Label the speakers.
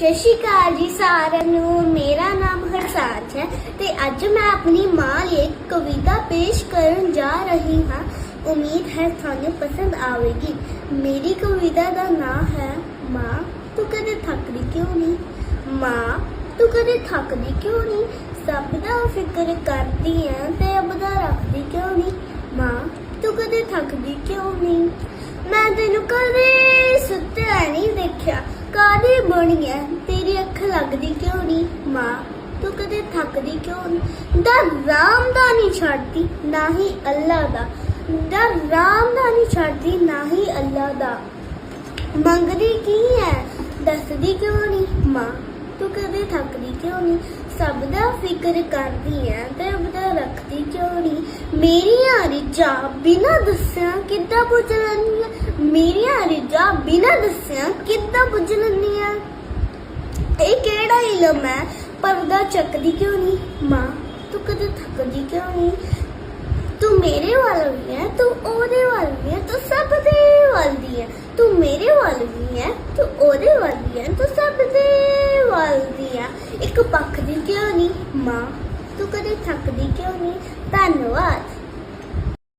Speaker 1: ਸਤਿ ਸ਼੍ਰੀ ਅਕਾਲ ਜੀ ਸਾਰਿਆਂ ਨੂੰ। ਮੇਰਾ ਨਾਮ ਹਰਸਾਜ ਹੈ ਤੇ ਅੱਜ ਮੈਂ ਆਪਣੀ ਮਾਂ ਲਈ ਕਵਿਤਾ ਪੇਸ਼ ਕਰਨ ਜਾ ਰਹੀ ਹਾਂ। ਉਮੀਦ ਹੈ ਤੁਹਾਨੂੰ ਪਸੰਦ ਆਵੇਗੀ। ਮੇਰੀ ਕਵਿਤਾ ਦਾ ਨਾਮ ਹੈ, ਮਾਂ, ਤੂੰ ਕਦੇ ਥੱਕਦੀ ਕਿਉਂ ਨਹੀਂ? ਮਾਂ, ਤੂੰ ਕਦੇ ਥੱਕਦੀ ਕਿਉਂ ਨਹੀਂ? ਸਭ ਦਾ ਫਿਕਰ ਕਰਦੀ ਐ ਤੇ ਅਬਦਾ ਰੱਖਦੀ ਕਿਉਂ ਨਹੀਂ? ਮਾਂ, ਤੂੰ ਕਦੇ ਥੱਕਦੀ ਕਿਉਂ ਨਹੀਂ? ਮੈਂ ਤੈਨੂੰ ਕਦੇ ਸੁੱਤਿਆ ਨਹੀਂ ਦੇਖਿਆ। ਕਾਦੀ ਬਣੀ ਐ ਤੇਰੀ ਅੱਖ ਲੱਗਦੀ ਕਿਉਂ ਨਹੀਂ? ਮਾਂ, ਤੂੰ ਕਦੇ ਥੱਕਦੀ ਕਿਉਂ ਨਹੀਂ ਦਾ ਰਾਮ ਦਾ ਨਹੀਂ ਛੱਡਦੀ, ਨਾ ਹੀ ਅੱਲਾ ਦਾ। ਦਾ ਰਾਮ ਦਾ ਨਹੀਂ ਛੱਡਦੀ, ਨਾ ਹੀ ਅੱਲਾ ਦਾ। ਮੰਗਦੀ ਕੀ ਹੈ? ਥੱਕਦੀ ਕਿਉਂ ਨਹੀਂ ਸਭ ਦਾ ਫਿਕਰ ਕਰਦੀ ਐ ਤੇ ਉਹਦਾ ਰੱਖਦੀ ਕਿਉਂ ਨਹੀਂ ਮੇਰੀਆਂ ਰਿਜਾ ਬਿਨਾ ਦੱਸਿਆ ਕਿੱਦਾਂ ਪੁੱਛ ਲੈਂਦੀ ਐ ਮੇਰੀਆਂ ਰਿਜਾ ਬਿਨਾ ਦੱਸਿਆ ਕਿੱਦਾਂ ਪੁੱਛ ਲੈਂਦੀ ਐ ਇਹ ਕਿਹੜਾ ਇਲਮ ਹੈ? ਪਰਦਾ ਚੱਕਦੀ ਕਿਉਂ ਨਹੀਂ ਮਾਂ, ਤੂੰ ਕਦੇ ਥੱਕਦੀ ਕਿਉਂ ਨਹੀਂ ਤੂੰ ਮੇਰੇ ਵੱਲ ਵੀ ਹੈ, ਤੂੰ ਉਹਦੇ ਵੱਲ ਵੀ ਹੈ, ਤੂੰ ਸਭ ਦੇ ਵੱਲ ਦੀ ਹੈ। ਤੂੰ ਮੇਰੇ ਵੱਲ ਵੀ ਹੈ ਇੱਕ ਪੱਖ ਦੀ ਕਿਉਂ ਨਹੀਂ ਮਾਂ? ਤੂੰ ਕਦੇ ਥੱਕਦੀ ਕਿਉਂ ਨਹੀਂ ਧੰਨਵਾਦ।